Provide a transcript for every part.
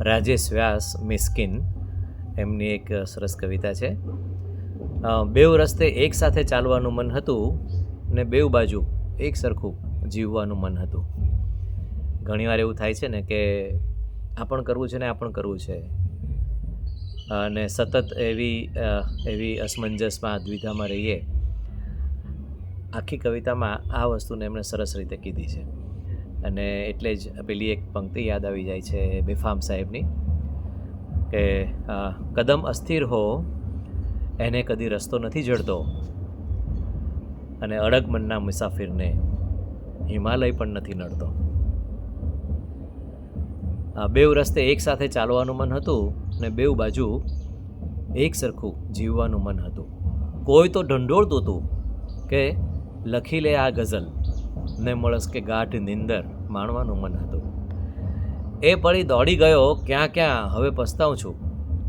રાજેશ વ્યાસ મિસ્કિન એમની એક સરસ કવિતા છે. બેઉ રસ્તે એક સાથે ચાલવાનું મન હતું ને બેવ બાજુ એક સરખું જીવવાનું મન હતું. ઘણીવાર એવું થાય છે ને કે આ પણ કરવું છે ને આ પણ કરવું છે. અને સતત એવી એવી અસમંજસમાં દ્વિધામાં રહીએ. આખી કવિતામાં આ વસ્તુને એમણે સરસ રીતે કીધી છે. અને એટલે જ પેલી એક પંક્તિ યાદ આવી જાય છે બેફામ સાહેબની કે કદમ અસ્થિર હો, એને કદી રસ્તો નથી જડતો. અને અડગ મનના મુસાફિરને હિમાલય પણ નથી નડતો. આ બેવ રસ્તે એક સાથે ચાલવાનું મન હતું ને બેવ બાજુ એક સરખું જીવવાનું મન હતું. કોઈ તો ઢંઢોળતું હતું કે, લખી લે આ ગઝલ. ને મળસ કે ગાઢ નિંદર માણવાનું મન હતું. એ પડી દોડી ગયો ક્યાં ક્યાં, હવે પસ્તાવું છું.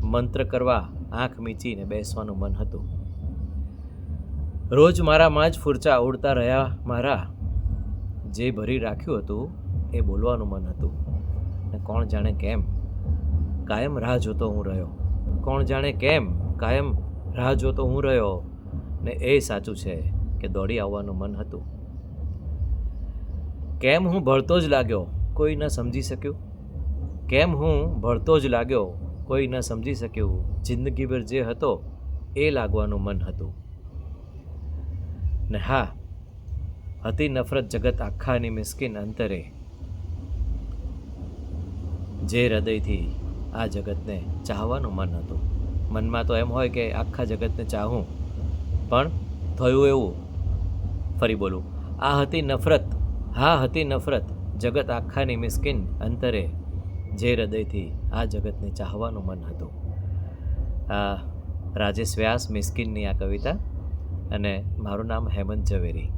મંત્ર કરવા આંખ મીચીને બેસવાનું મન હતું. રોજ મારામાં જ ફૂરચા ઉડતા રહ્યા મારા. જે ભરી રાખ્યું હતું એ બોલવાનું મન હતું. ને કોણ જાણે કેમ કાયમ રાહ જોતો હું રહ્યો. કોણ જાણે કેમ કાયમ રાહ જોતો હું રહ્યો. ને એ સાચું છે કે દોડી આવવાનું મન હતું. કેમ હું ભળતો જ લાગ્યો, કોઈ ન સમજી શક્યું? કેમ હું ભળતો જ લાગ્યો, કોઈ ન સમજી શક્યું? જિંદગીભર જે હતો, એ લાગવાનું મન હતું. ને હા, હતી નફરત જગત આખાની મિસ્કિન અંતરે. જે હૃદયથી આ જગતને ચાહવાનું મન હતું. મનમાં તો એમ હોય કે આખા જગતને ચાહું. પણ થયું એવું. ફરી બોલું, આ હતી નફરત. હા હતી નફરત, જગત આખાની મિસ્કિન અંતરે જે હૃદયથી આ જગતને ચાહવાનું મન હતું. આ રાજેશ વ્યાસ મિસ્કિનની આ કવિતા અને મારું નામ હેમંત ઝવેરી.